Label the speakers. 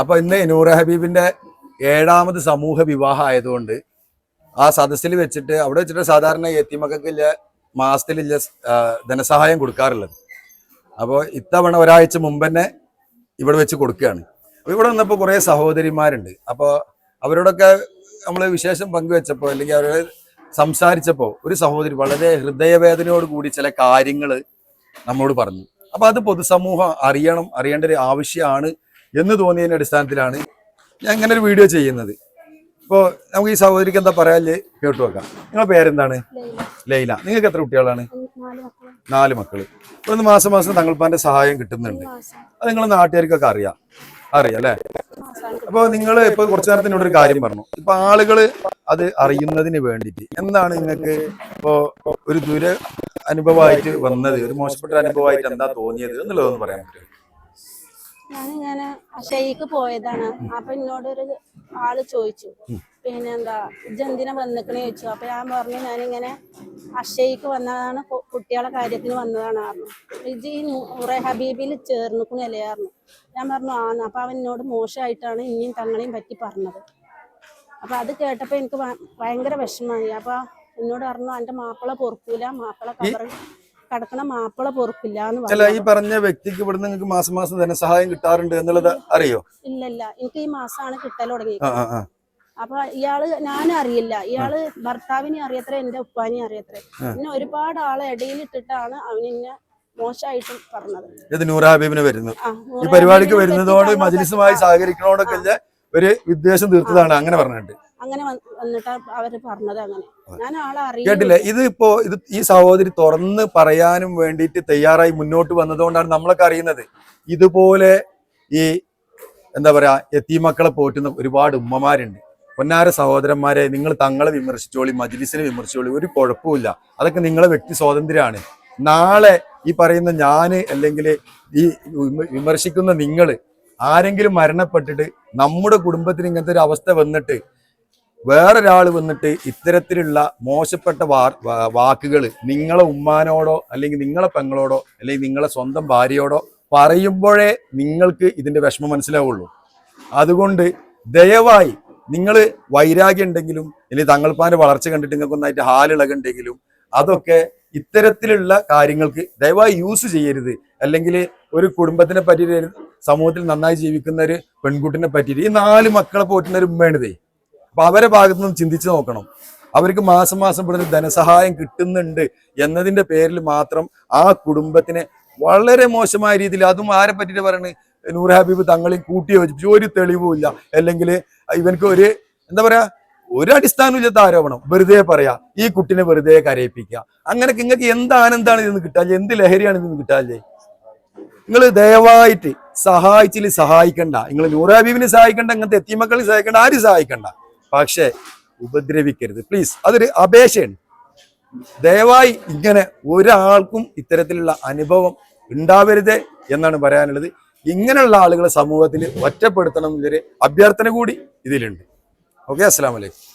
Speaker 1: അപ്പൊ ഇന്ന് നൂറ ഹബീബിന്റെ ഏഴാമത് സമൂഹ വിവാഹം ആയതുകൊണ്ട് ആ സദസ്സിൽ വെച്ചിട്ട് അവിടെ വെച്ചിട്ട് സാധാരണ എത്തിമക്കൾക്കില്ല മാസത്തിലില്ല ധനസഹായം കൊടുക്കാറുള്ളത്. അപ്പോൾ ഇത്തവണ ഒരാഴ്ച മുമ്പ് തന്നെ ഇവിടെ വെച്ച് കൊടുക്കുകയാണ്. അപ്പോൾ ഇവിടെ വന്നപ്പോൾ കുറേ സഹോദരിമാരുണ്ട്. അപ്പോൾ അവരോടൊക്കെ നമ്മൾ വിശേഷം പങ്കുവെച്ചപ്പോൾ അല്ലെങ്കിൽ അവരോട് സംസാരിച്ചപ്പോൾ ഒരു സഹോദരി വളരെ ഹൃദയവേദനയോട് കൂടി ചില കാര്യങ്ങൾ നമ്മോട് പറഞ്ഞു. അപ്പോൾ അത് പൊതുസമൂഹം അറിയണം അറിയേണ്ട ഒരു ആവശ്യമാണ് എന്ന് തോന്നിയതിന്റെ അടിസ്ഥാനത്തിലാണ് ഞാൻ ഇങ്ങനെ ഒരു വീഡിയോ ചെയ്യുന്നത്. ഇപ്പോൾ നമുക്ക് ഈ സഹോദരിക്ക് എന്താ പറയാല്ലേ? കേട്ടു വെക്കാം നിങ്ങളെ പേരെന്താണ്? ലൈല. നിങ്ങൾക്ക് എത്ര കുട്ടികളാണ്?
Speaker 2: നാല് മക്കൾ
Speaker 1: ഇപ്പൊ മാസം മാസം തങ്ങൾപ്പാന്റെ സഹായം കിട്ടുന്നുണ്ട്. അത് നിങ്ങൾ നാട്ടുകാർക്കൊക്കെ അറിയാം. അറിയാം അല്ലേ?
Speaker 2: അപ്പോൾ
Speaker 1: അപ്പൊ നിങ്ങൾ ഇപ്പോൾ കുറച്ചു നേരത്തിനോട് ഒരു കാര്യം പറഞ്ഞു. ഇപ്പൊ ആളുകൾ അത് അറിയുന്നതിന് വേണ്ടിയിട്ട് എന്താണ് നിങ്ങൾക്ക് ഇപ്പോൾ ഒരു ദുര അനുഭവമായിട്ട് വന്നത്? ഒരു മോശപ്പെട്ട അനുഭവമായിട്ട് എന്താ തോന്നിയത് എന്നുള്ളതൊന്ന് പറയാൻ പറ്റുമോ?
Speaker 2: ഞാനിങ്ങനെ ഷെയ്ക്ക് പോയതാണ്. അപ്പൊ എന്നോട് ഒരു ആൾ ചോദിച്ചു. പിന്നെന്താ എന്താ ഇജെന്തിനാ വന്നിക്കണേ ചോദിച്ചു. അപ്പൊ ഞാൻ പറഞ്ഞു ഞാനിങ്ങനെ അക്ഷയ്ക്ക് വന്നതാണ് കുട്ടികളെ കാര്യത്തിന് വന്നതാണ് പറഞ്ഞു. ഇജ് ഈ നൂറെ ഹബീബിൽ ചേർന്നിക്കണല്ലേ പറഞ്ഞു. ഞാൻ പറഞ്ഞു ആന്ന് അപ്പൊ അവൻ എന്നോട് മോശമായിട്ടാണ് ഇനിയും തങ്ങളെയും പറ്റി പറഞ്ഞത്. അപ്പൊ അത് കേട്ടപ്പോ എനിക്ക് ഭയങ്കര വിഷമമായി. അപ്പൊ എന്നോട് പറഞ്ഞു എന്റെ മാപ്പിള പൊറുക്കൂല മാപ്പിള കബറിൽ കിടക്കണ മാപ്പിള പൊറുക്കില്ല എന്ന്
Speaker 1: അല്ല ഈ പറഞ്ഞ വ്യക്തിക്ക് ഇവിടെ നിങ്ങൾക്ക് മാസം മാസം ധനസഹായം കിട്ടാറുണ്ട് എന്നുള്ളത് അറിയോ?
Speaker 2: ഇല്ലല്ല ഇല്ല എനിക്ക് ഈ മാസമാണ് കിട്ടൽ തുടങ്ങി
Speaker 1: ആ ആ ആ.
Speaker 2: അപ്പൊ ഇയാൾ ഞാൻ അറിയില്ല. ഇയാൾ ഭർത്താവിനെ അറിയത്ര എന്റെ ഉപ്പാനെ അറിയത്ര. പിന്നെ ഒരുപാട് ആളെ ഇടയിൽ ഇടയിലിട്ടിട്ടാണ് അവനെന്നെ മോശമായിട്ട് പറഞ്ഞത്.
Speaker 1: ഇത് നൂറ ഹബീബിന് വരുന്നു. ഈ പരിപാടിക്ക് വരുന്നതോട് മജ്ലിസുമായി സഹകരിക്കണോടൊക്കെ ഒരു വിദ്വേഷം തീർത്തതാണ് അങ്ങനെ പറഞ്ഞിട്ട്
Speaker 2: അങ്ങനെ വന്നിട്ട് അവർ പറഞ്ഞത് അങ്ങനെ. ഞാൻ ആളെ അറിയില്ല
Speaker 1: ഇത് ഇപ്പോ ഇത് ഈ സഹോദരി തുറന്ന് പറയാനും വേണ്ടിയിട്ട് തയ്യാറായി മുന്നോട്ട് വന്നതുകൊണ്ടാണ് നമ്മളൊക്കെ അറിയുന്നത്. ഇതുപോലെ ഈ എന്താ പറയാ എത്തിമക്കളെ പോറ്റുന്ന ഒരുപാട് ഉമ്മമാരുണ്ട്. പൊന്നാര സഹോദരന്മാരെ നിങ്ങൾ തങ്ങളെ വിമർശിച്ചോളി മജ്ലിസിനെ വിമർശിച്ചോളി ഒരു കുഴപ്പമില്ല അതൊക്കെ നിങ്ങളെ വ്യക്തി സ്വാതന്ത്ര്യമാണ്. നാളെ ഈ പറയുന്ന ഞാൻ അല്ലെങ്കിൽ ഈ വിമർശിക്കുന്ന നിങ്ങൾ ആരെങ്കിലും മരണപ്പെട്ടിട്ട് നമ്മുടെ കുടുംബത്തിന് ഇങ്ങനത്തെ ഒരു അവസ്ഥ വന്നിട്ട് വേറൊരാൾ വന്നിട്ട് ഇത്തരത്തിലുള്ള മോശപ്പെട്ട വാ വാക്കുകൾ നിങ്ങളെ ഉമ്മാനോടോ അല്ലെങ്കിൽ നിങ്ങളെ പെങ്ങളോടോ അല്ലെങ്കിൽ നിങ്ങളെ സ്വന്തം ഭാര്യയോടോ പറയുമ്പോഴേ നിങ്ങൾക്ക് ഇതിന്റെ വിഷമം മനസ്സിലാവുള്ളൂ. അതുകൊണ്ട് ദയവായി നിങ്ങൾ വൈരാഗ്യം ഉണ്ടെങ്കിലും അല്ലെങ്കിൽ തങ്ങൾപ്പാന്റെ വളർച്ച കണ്ടിട്ട് നിങ്ങൾക്ക് ഒന്നായിട്ട് ഹാലിളകുണ്ടെങ്കിലും അതൊക്കെ ഇത്തരത്തിലുള്ള കാര്യങ്ങൾക്ക് ദയവായി യൂസ് ചെയ്യരുത്. അല്ലെങ്കിൽ ഒരു കുടുംബത്തിനെ പറ്റിയിട്ട് സമൂഹത്തിൽ നന്നായി ജീവിക്കുന്ന ഒരു പെൺകുട്ടിനെ പറ്റിയിട്ട് ഈ നാല് മക്കളെ പോറ്റുന്ന ഒരു ഉമ്മയാണിതേ. അപ്പൊ അവരെ ഭാഗത്തു നിന്ന് ചിന്തിച്ചു നോക്കണം. അവർക്ക് മാസം മാസം ഇവിടുന്ന് ധനസഹായം കിട്ടുന്നുണ്ട് എന്നതിന്റെ പേരിൽ മാത്രം ആ കുടുംബത്തിനെ വളരെ മോശമായ രീതിയിൽ അതും ആരെ പറ്റിയിട്ട് പറയണേ? നൂർ ഹബീബ് തങ്ങളെയും കൂട്ടി യോജിപ്പിച്ചു. ഒരു തെളിവും ഇല്ല. അല്ലെങ്കിൽ ഇവനക്ക് ഒരു എന്താ പറയാ? ഒരു അടിസ്ഥാനമില്ലാത്ത ആരോപണം. വെറുതെ പറയാ ഈ കുട്ടിനെ വെറുതെ കരയിപ്പിക്കുക. അങ്ങനെ നിങ്ങൾക്ക് എന്ത് ആനന്ദമാണ് ഇതിന് കിട്ടാല്ലേ എന്ത് ലഹരിയാണ് ഇതിന് കിട്ടാല്ലേ നിങ്ങൾ ദയവായിട്ട് സഹായിച്ചിൽ സഹായിക്കണ്ട. നിങ്ങൾ നൂർ ഹബീബിനെ സഹായിക്കണ്ട ഇങ്ങനത്തെ എത്തിമക്കളെ സഹായിക്കണ്ട ആര് സഹായിക്കണ്ട. പക്ഷേ ഉപദ്രവിക്കരുത്. പ്ലീസ് അതൊരു അപേക്ഷയാണ്. ദയവായി ഇങ്ങനെ ഒരാൾക്കും ഇത്തരത്തിലുള്ള അനുഭവം ഉണ്ടാവരുത് എന്നാണ് പറയാനുള്ളത്. ഇങ്ങനെയുള്ള ആളുകളെ സമൂഹത്തിൽ ഒറ്റപ്പെടുത്തണം എന്നൊരു അഭ്യർത്ഥന കൂടി ഇതിലുണ്ട്. ഓക്കെ അസ്സാം വലൈക്കും